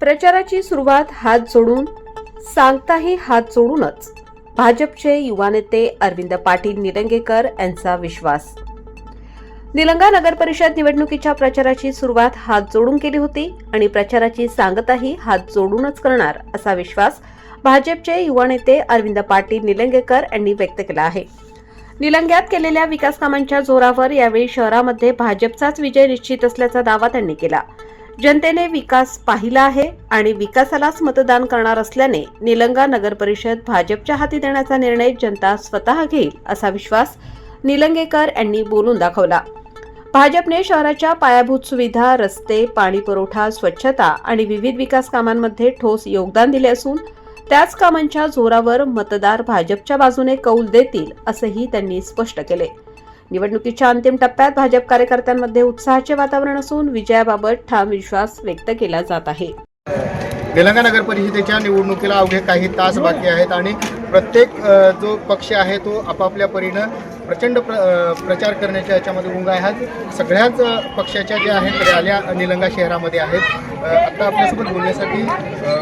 प्रचाराची सुरुवात हात जोडून सांगताही हात जोडूनच. भाजपचे युवा नेते अरविंद पाटील निलंगेकर यांचा विश्वास. निलंगा नगर परिषद निवडणुकीच्या प्रचाराची सुरुवात हात जोडून केली होती आणि प्रचाराची सांगताही हात जोडूनच करणार असा विश्वास भाजपचे युवा नेते अरविंद पाटील निलंगेकर यांनी व्यक्त केला आहे. निलंग्यात केलेल्या विकास कामांच्या जोरावर यावेळी शहरामध्ये भाजपचाच विजय निश्चित असल्याचा दावा त्यांनी केला. जनतेने विकास पाहिला आहे आणि विकासालाच मतदान करणार असल्याने निलंगा नगर परिषद भाजपच्या हाती देण्याचा निर्णय जनता स्वतः घेईल असा विश्वास निलंगेकर यांनी बोलून दाखवला. भाजपने शहराच्या पायाभूत सुविधा रस्ते पाणी पुरवठा स्वच्छता आणि विविध विकास कामांमध्ये ठोस योगदान दिले असून त्याच कामांच्या जोरावर मतदार भाजपच्या बाजूने कौल देतील असंही त्यांनी स्पष्ट केले. निवडणुकीच्या अंतिम टप्प्यात भाजप कार्यकर्त्यांमध्ये उत्साहाचे वातावरण असून विजयाबाबत ठाम विश्वास व्यक्त केला जात आहे. तेलंगणा नगर परिषदेच्या निवडणुकीला अवघे काही तास बाकी आहेत आणि प्रत्येक जो पक्ष आहे तो आपापल्या परीनं प्रचंड प्र प्रचार करण्याच्या याच्यामध्ये गुंग आहेत सगळ्याच पक्षाच्या ज्या आहेत रॅल्या निलंगा शहरामध्ये आहेत. आता आपल्यासोबत बोलण्यासाठी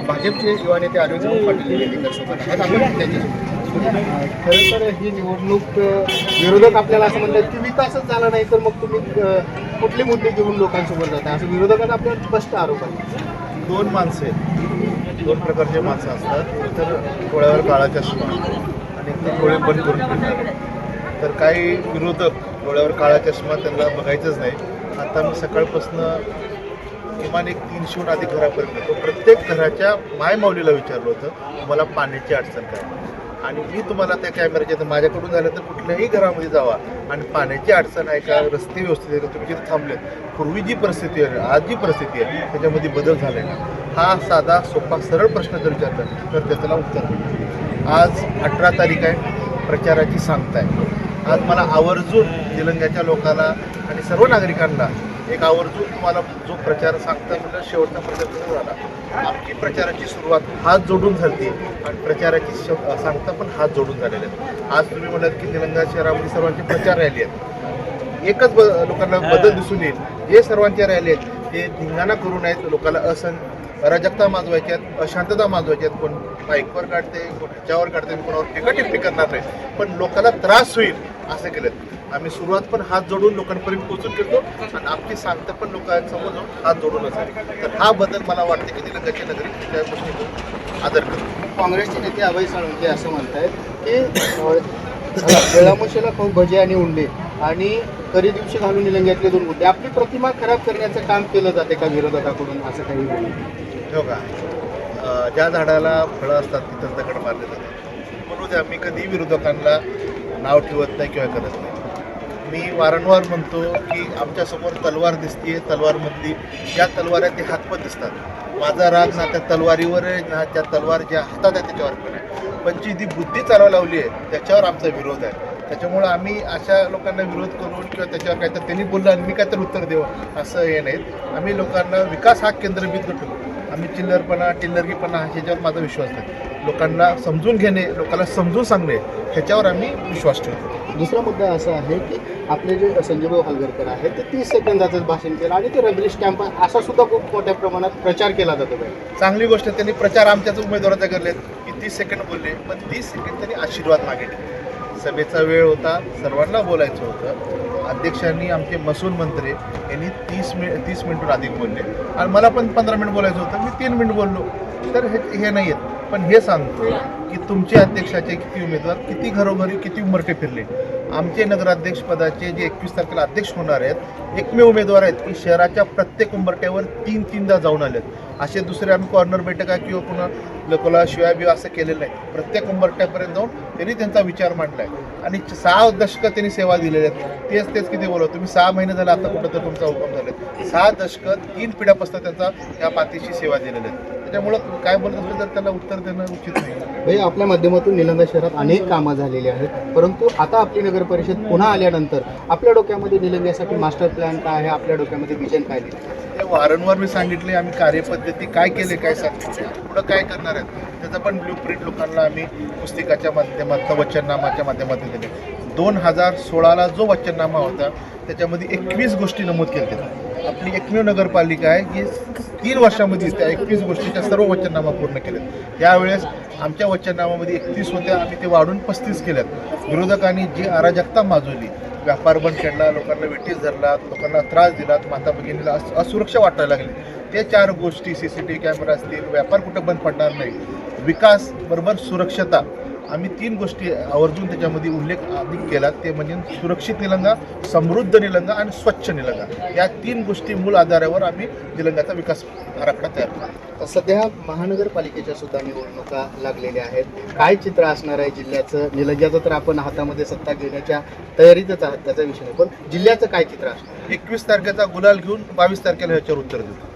भाजपचे युवा नेते अरविंद पाटील आहेत. आपण त्यांच्यासोबत खरं तर ही निवडणूक विरोधक आपल्याला असं म्हणतात की विकासच झाला नाही तर मग तुम्ही कुठले मुद्दे घेऊन लोकांसोबत जाता असं विरोधकांना आपल्याला स्पष्ट आरोप आहे. दोन माणसं आहेत. दोन प्रकारचे माणसं असतात. तर डोळ्यावर काळा चष्मा आणि ते तर डोळे बंद करून फिरणारे तर काही विरोधक डोळ्यावर काळा चष्मा त्यांना बघायचंच नाही. आता मी सकाळपासून किमान एक तीनशेहून अधिक घरापर्यंत तो प्रत्येक घराच्या मायमाऊलीला विचारलं होतं मला पाण्याची अडचण काय? आणि मी तुम्हाला त्या कॅमेऱ्याच्या माझ्याकडून झालं तर कुठल्याही घरामध्ये जावा. आणि पाण्याची अडचण आहे का रस्ते व्यवस्थित आहे का तुम्ही जिथे थांबलेत. पूर्वी जी परिस्थिती आहे आज जी परिस्थिती आहे त्याच्यामध्ये बदल झाला आहे हा साधा सोपा सरळ प्रश्न जर विचारला तर त्याला उत्तर. आज अठरा तारीख आहे प्रचाराची सांगता आहे आज मला आवर्जून तेलंगाच्या लोकांना आणि सर्व नागरिकांना एक आवर्जून तुम्हाला जो प्रचार सांगता म्हणजे शेवटचा प्रचार झाला आमची प्रचाराची सुरुवात हात जोडून झाली आणि प्रचाराची सांगता पण हात जोडून झालेले आहेत. आज तुम्ही म्हणाल की तेलंगणा शहरामध्ये सर्वांची प्रचार रॅली आहेत. एकच ब लोकांना बदल दिसून येईल. जे सर्वांच्या रॅली आहेत ते धिंगाणा करू नयेत. लोकांना असं अराजकता माजवायच्यात अशांतता माजवायच्यात कोण बाईकवर काढते कोण ह्याच्यावर काढते कोणावर टिकाटिप्पी करणार नाही. पण लोकांना त्रास होईल. असं केलं. आम्ही सुरुवात पण हात जोडून लोकांपर्यंत पोहोचून करतो आणि आमची सांगता पण लोकांसमोर जाऊन हात जोडूनच आहे तर हा बदल मला वाटते की निलंगाच्या नगरी त्या गोष्टीतून आदर करतो काँग्रेसचे नेते अभय साळुंके असं म्हणतायत की वेळामोशीला खाऊ भजे आणि उंडे आणि करी दिवशी घालून निलंग्यातले दोन मुद्दे. आपली प्रतिमा खराब करण्याचं काम केलं जाते का विरोधकाकडून? असं काही हो का? ज्या झाडाला फळं असतात तिथं दगड मारले जातात. म्हणून मी कधी विरोधकांना नाव ठेवत नाही किंवा करत नाही. मी वारंवार म्हणतो की आमच्यासमोर तलवार दिसते तलवारमधली ज्या तलवार ते हातपत दिसतात. माझा राग ना त्या तलवारीवर आहे ना त्या तलवार ज्या हातात आहे त्याच्यावर पण आहे. पण जी ती बुद्धी चालवा लावली आहे त्याच्यावर आमचा विरोध आहे. त्याच्यामुळं आम्ही अशा लोकांना विरोध करून किंवा त्याच्यावर काहीतरी त्यांनी बोललं आणि मी काहीतरी उत्तर देऊ असं हे नाहीत आम्ही लोकांना विकास हा केंद्रबिंदू ठेवू आम्ही चिल्लरपणा टिल्लरगीपणा ह्याच्यावर माझा विश्वास नाही लोकांना समजून घेणे लोकांना समजून सांगणे ह्याच्यावर आम्ही विश्वास ठेवतो. दुसरा मुद्दा असा आहे की आपले जे संजयभाऊ हलगरकर आहेत ते तीस सेकंदाचं भाषण केलं आणि ते रबली स्टॅम्प असा सुद्धा खूप मोठ्या प्रमाणात प्रचार केला जातो चांगली गोष्ट त्यांनी प्रचार आमच्याच उमेदवाराचा करलेत की तीस सेकंड बोलले पण तीस सेकंड त्यांनी आशीर्वाद मागितले. सभेचा वेळ होता सर्वांना बोलायचं होतं. अध्यक्षांनी आमचे मसूल मंत्री यांनी तीस मि तीस मिनिटून अधिक बोलले. आणि मला पण पंधरा मिनिट बोलायचं होतं मी तीन मिनिट बोललो. तर हे हे नाही आहेत पण हे सांगतो की तुमचे अध्यक्षाचे किती उमेदवार किती घरोघरी किती उमरटे फिरले. आमचे नगराध्यक्षपदाचे जे एकवीस तारखेला अध्यक्ष होणार आहेत एकमेव उमेदवार आहेत की शहराच्या प्रत्येक उंबरट्यावर तीन तीनदा जाऊन आलेत. असे दुसरे आम्ही कॉर्नर बैठका किंवा पुन्हा लकोला शिवाय बिवा असं केलेलं नाही. प्रत्येक उंबरट्यापर्यंत जाऊन त्यांनी त्यांचा विचार मांडला आहे आणि सहा दशकं त्यांनी सेवा दिलेल्या आहेत. तेच तेच किती बोलत तुम्ही सहा महिने झाले आता कुठं तर तुमचा हुकम झाले सहा दशकं तीन पिढ्यापासून त्यांचा या पातीशी सेवा दिलेल्या आहेत. त्याच्यामुळं काय बोलत असलं तर त्याला उत्तर देणं उचित नाही. भाई आपल्या माध्यमातून निलंगा शहरात अनेक कामं झालेली आहेत. परंतु आता आपली नगर परिषद पुन्हा आल्यानंतर आपल्या डोक्यामध्ये निलंग्यासाठी मास्टर प्लॅन काय आहे? आपल्या डोक्यामध्ये विजन काय लिहिलं ते वारंवार मी सांगितले आम्ही कार्यपद्धती काय केले काय सांगितले पुढं काय करणार आहेत? त्याचं पण ब्ल्यू प्रिंट लोकांना आम्ही पुस्तिकाच्या माध्यमातून वचननामाच्या माध्यमातून दिले. दोन हजार सोळाला जो वचननामा होता त्याच्यामध्ये एकवीस गोष्टी नमूद केल्या आपली एकमेव नगरपालिका आहे. की तीन वर्षामध्ये त्या एकवीस गोष्टीच्या सर्व वचननामा पूर्ण केल्यात. त्यावेळेस आमच्या वचननामामध्ये एकतीस होत्या. आम्ही ते वाढून पस्तीस केल्यात. विरोधकांनी जी अराजकता माजवली व्यापार बंद केला लोकांना वेटीस धरला लोकांना त्रास दिला माता भगिनीला अस- असुरक्षा वाटायला लागली. ते चार गोष्टी C C T V camera असतील व्यापार कुठं बंद पडणार नाही. विकास बरोबर सुरक्षता. आम्ही तीन गोष्टी आवर्जून त्याच्यामध्ये उल्लेख अधिक केला. ते म्हणजे सुरक्षित निलंगा समृद्ध निलंगा आणि स्वच्छ निलंगा. या तीन गोष्टी मूळ आधारावर आम्ही निलंगाचा विकास आराखडा तयार केला. सध्या महानगरपालिकेच्या सुद्धा निवडणुका लागलेल्या आहेत. काय चित्र असणार आहे जिल्ह्याचं? निलंग्याचं तर आपण हातामध्ये सत्ता घेण्याच्या तयारीतच आहात त्याचा विषय पण जिल्ह्याचं काय चित्र असणार? एकवीस तारखेचा गुलाल घेऊन बावीस तारखेला ह्याच्यावर उत्तर देऊ